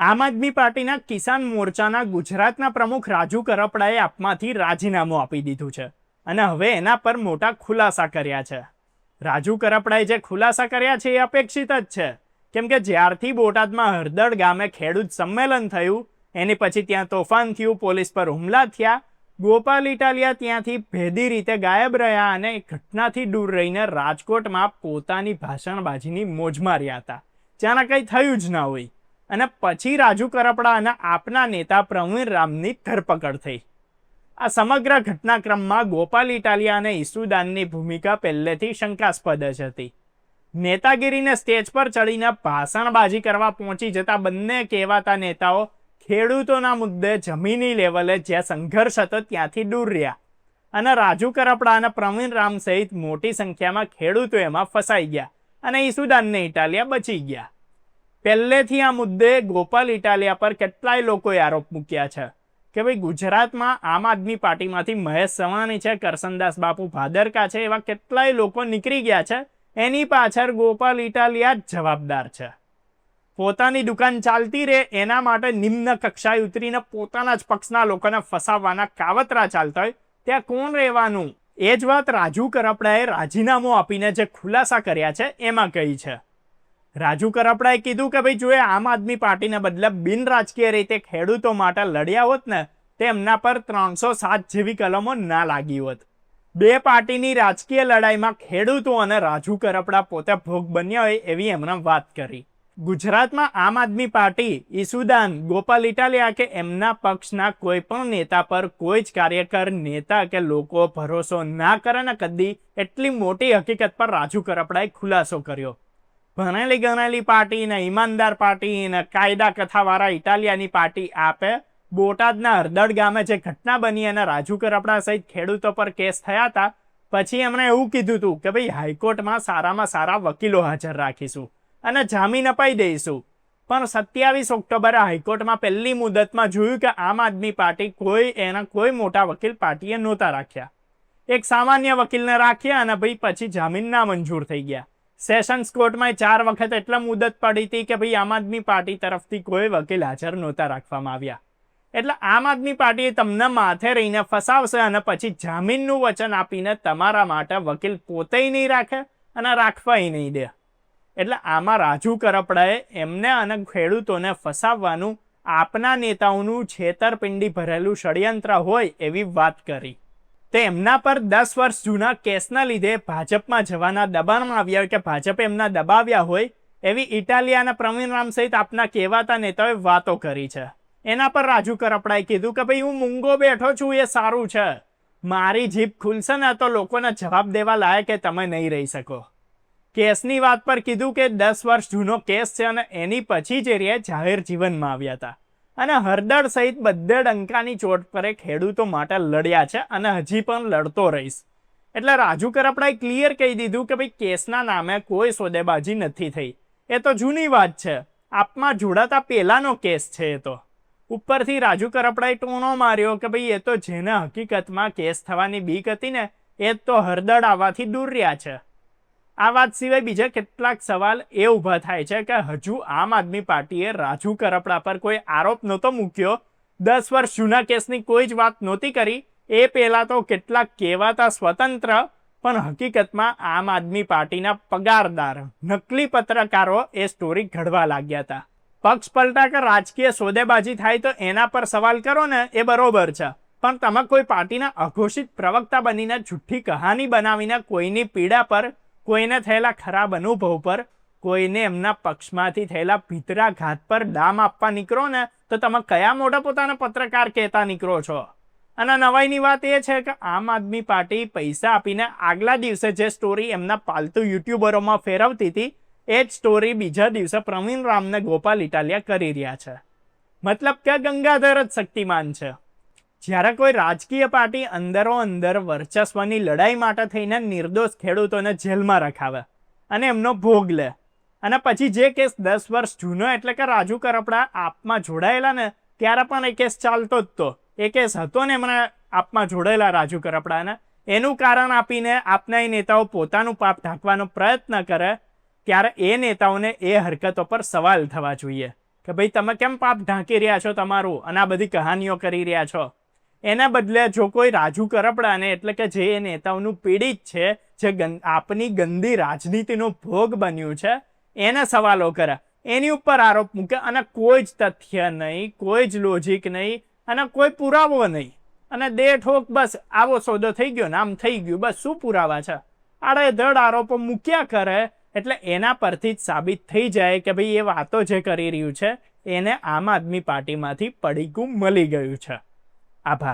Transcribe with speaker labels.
Speaker 1: આમ આદમી પાર્ટીના કિસાન મોરચાના ગુજરાતના પ્રમુખ રાજુ કરપડાએ આપમાંથી રાજીનામું આપી દીધું છે અને હવે એના પર મોટા ખુલાસા કર્યા છે. રાજુ કરપડાએ જે ખુલાસા કર્યા છે એ અપેક્ષિત જ છે. કેમ કે જ્યારથી બોટાદમાં હરદળ ગામે ખેડૂત સંમેલન થયું, એની પછી ત્યાં તોફાન થયું, પોલીસ પર હુમલા થયા, ગોપાલ ઇટાલિયા ત્યાંથી ભેદી રીતે ગાયબ રહ્યા અને ઘટનાથી દૂર રહીને રાજકોટમાં પોતાની ભાષણબાજીની મોજ માર્યા હતા. જ્યાંના કંઈ થયું જ ના હોય. અને પછી રાજુ કરપડા અને આપના નેતા પ્રવીણ રામની ધરપકડ થઈ. આ સમગ્ર ઘટનાક્રમમાં ગોપાલ ઇટાલિયા અને ઈસુદાનની ભૂમિકા પહેલેથી શંકાસ્પદ જ હતી. નેતાગીરીને સ્ટેજ પર ચડીને ભાષણબાજી કરવા પહોંચી જતા બંને કહેવાતા નેતાઓ ખેડૂતોના મુદ્દે જમીની લેવલે જ્યાં સંઘર્ષ હતો ત્યાંથી દૂર રહ્યા. અને રાજુ કરપડા અને પ્રવીણ રામ સહિત મોટી સંખ્યામાં ખેડૂતો એમાં ફસાઈ ગયા અને ઈસુદાનને ઇટાલિયા બચી ગયા. પહેલેથી આ મુદ્દે ગોપાલ ઇટાલિયા પર કેટલાય લોકોએ આરોપ મૂક્યા છે કે ભાઈ ગુજરાતમાં આમ આદમી પાર્ટીમાંથી મહેશ સવાણી છે, કરસનદાસ બાપુ ભાદરકા છે, એવા કેટલાય લોકો નીકળી ગયા છે. એની પાછળ ગોપાલ ઇટાલિયા જ જવાબદાર છે. પોતાની દુકાન ચાલતી રહે, એના માટે નિમ્ન કક્ષાએ ઉતરીને પોતાના જ પક્ષના લોકોને ફસાવવાના કાવતરા ચાલતા હોય, ત્યાં કોણ રહેવાનું? એ જ વાત રાજુ કરપડાએ રાજીનામું આપીને જે ખુલાસા કર્યા છે, એમાં કહી છે. રાજુ કરપડાએ કીધું કે ભાઈ જો આમ આદમી પાર્ટીના બદલે બિન રાજકીય રીતે ખેડૂતો માટે લડ્યા હોત ને તે એમના પર ત્રણસો સાત જેવી કલમો ના લાગી હોત. બે પાર્ટીની રાજકીય લડાઈમાં ખેડૂતો અને રાજુ કરપડા પોતે ભોગ બન્યા હોય એવી એમણે વાત કરી. ગુજરાતમાં આમ આદમી પાર્ટી, ઈસુદાન, ગોપાલ ઇટાલિયા કે એમના પક્ષના કોઈ પણ નેતા પર કોઈ જ કાર્યકર, નેતા કે લોકો ભરોસો ના કરે ને કદી, એટલી મોટી હકીકત પર રાજુ કરપડાએ ખુલાસો કર્યો. ભણેલી ગણેલી પાર્ટી ને ઈમાનદાર પાર્ટી ને કાયદા કથાવાળા ઇટાલિયાની પાર્ટી આપે. બોટાદના હરદળ ગામે જે ઘટના બની અને રાજુ કરપડા સહિત ખેડૂતો પર કેસ થયા હતા, પછી એમણે એવું કીધું હતું કે ભાઈ હાઈકોર્ટમાં સારામાં સારા વકીલો હાજર રાખીશું અને જામીન અપાઈ દઈશું. પણ સત્યાવીસ ઓક્ટોબરે હાઈકોર્ટમાં પહેલી મુદતમાં જોયું કે આમ આદમી પાર્ટી કોઈ એના કોઈ મોટા વકીલ પાર્ટીએ નહોતા રાખ્યા. એક સામાન્ય વકીલને રાખ્યા અને ભાઈ પછી જામીન ના મંજૂર થઈ ગયા. સેશન્સ કોર્ટમાં ચાર વખત એટલા મુદત પડી હતી કે ભાઈ આમ આદમી પાર્ટી તરફથી કોઈ વકીલ હાજર નહોતા રાખવામાં આવ્યા. એટલે આમ આદમી પાર્ટીએ તમને માથે રહીને ફસાવશે અને પછી જામીનનું વચન આપીને તમારા માટે વકીલ પોતે નહીં રાખે અને રાખવાય નહીં દે. એટલે આમાં રાજુ કરપડાએ એમને અને ખેડૂતોને ફસાવવાનું આપના નેતાઓનું છેતરપિંડી ભરેલું ષડયંત્ર હોય એવી વાત કરી. તે એમના પર દસ વર્ષ જૂના કેસના લીધે ભાજપમાં જવાના દબાણમાં આવ્યા કે ભાજપે એમના દબાવ્યા હોય, એવી ઇટાલિયાના પ્રવીણ રામ સહિત આપના કહેવાતા નેતાઓએ વાતો કરી છે. એના પર રાજુ કરપડાએ કીધું કે ભાઈ, હું મૂંગો બેઠો છું, એ સારું છે. મારી જીભ ખુલશે ને તો લોકોને જવાબ દેવા લાયક કે તમે નહીં રહી શકો. કેસની વાત પર કીધું કે દસ વર્ષ જૂનો કેસ છે અને એની પછી જ એ જાહેર જીવનમાં આવ્યા હતા. અને હરદળ સહિત બધે ડંકાની ચોટ પર ખેડૂતો માટે લડ્યા છે અને હજી પણ લડતો રહીશ. એટલે રાજુ કરપડાએ ક્લિયર કહી દીધું કે ભાઈ કેસના નામે કોઈ સોદેબાજી નથી થઈ. એ તો જૂની વાત છે. આપમાં જોડાતા પહેલાંનો કેસ છે એ તો. ઉપરથી રાજુ કરપડાએ ટોણો માર્યો કે ભાઈ એ તો જેને હકીકતમાં કેસ થવાની બીક હતી ને, એ તો હરદળ આવવાથી દૂર રહ્યા છે. આ વાત સિવાય બીજા કેટલાક સવાલ એ ઊભા થાય છે કે હજુ આમ આદમી પાર્ટીએ રાજુ કરપડા પર કોઈ આરોપ નહોતો મૂક્યો. દસ વર્ષ જૂના કેસની કોઈ જ વાત નહોતી કરી. એ પહેલાં તો કેટલાક કહેવાતા સ્વતંત્ર, પણ હકીકતમાં આમ આદમી પાર્ટીના પગારદાર, નકલી પત્રકારો એ સ્ટોરી ઘડવા લાગ્યા હતા. પક્ષ પલટા કે રાજકીય સોદેબાજી થાય તો એના પર સવાલ કરો ને, એ બરોબર છે. પણ તમે કોઈ પાર્ટીના અઘોષિત પ્રવક્તા બનીને જુઠ્ઠી કહાની બનાવીને કોઈની પીડા પર કોઈને થયેલા ખરાબ અનુભવ પર, કોઈને એમના પક્ષમાંથી થયેલા ભીતરા ઘાત પર દામ આપવા નીકળો ને, તો તમે કયા મોઢા પોતાના પત્રકાર કહેતા નીકળો છો? અને નવાઈની વાત એ છે કે આમ આદમી પાર્ટી પૈસા આપીને આગલા દિવસે જે સ્ટોરી એમના પાલતુ યુટ્યુબરોમાં ફેરવતી હતી, એ જ સ્ટોરી બીજા દિવસે પ્રવીણ રામને ગોપાલ ઇટાલિયા કરી રહ્યા છે. મતલબ કે ગંગાધર જ શક્તિમાન છે. જ્યારે કોઈ રાજકીય પાર્ટી અંદરો અંદર વર્ચસ્વની લડાઈ માટે થઈને નિર્દોષ ખેડૂતોને જેલમાં રખાવે અને એમનો ભોગ લે. અને પછી જે કેસ દસ વર્ષ જૂનો એટલે કે રાજુ કરપડા આપમાં જોડાયેલા ને, ત્યારે પણ એ કેસ ચાલતો જ તો. એ કેસ હતો ને એમણે આપમાં જોડાયેલા રાજુ કરપડાને. એનું કારણ આપીને આપના એ નેતાઓ પોતાનું પાપ ઢાંકવાનો પ્રયત્ન કરે, ત્યારે એ નેતાઓને એ હરકતો પર સવાલ થવા જોઈએ કે ભાઈ તમે કેમ પાપ ઢાંકી રહ્યા છો તમારું અને આ બધી કહાનીઓ કરી રહ્યા છો? એના બદલે જો કોઈ રાજુ કરપડાને, એટલે કે જે એ નેતાઓનું પીડિત છે, જે આપની ગંદી રાજનીતિનો ભોગ બન્યું છે, એને સવાલો કરે. એની ઉપર આરોપ મૂકે અને કોઈ જ તથ્ય નહીં, કોઈ જ લોજિક નહીં અને કોઈ પુરાવો નહીં. અને દે ઠોક બસ આવો સોદો થઈ ગયો ને આમ થઈ ગયું, બસ શું પુરાવા છે? આડેધડ આરોપો મૂક્યા કરે, એટલે એના પરથી જ સાબિત થઈ જાય કે ભાઈ એ વાતો જે કરી રહ્યું છે, એને આમ આદમી પાર્ટીમાંથી પડીકું મળી ગયું છે. આભાર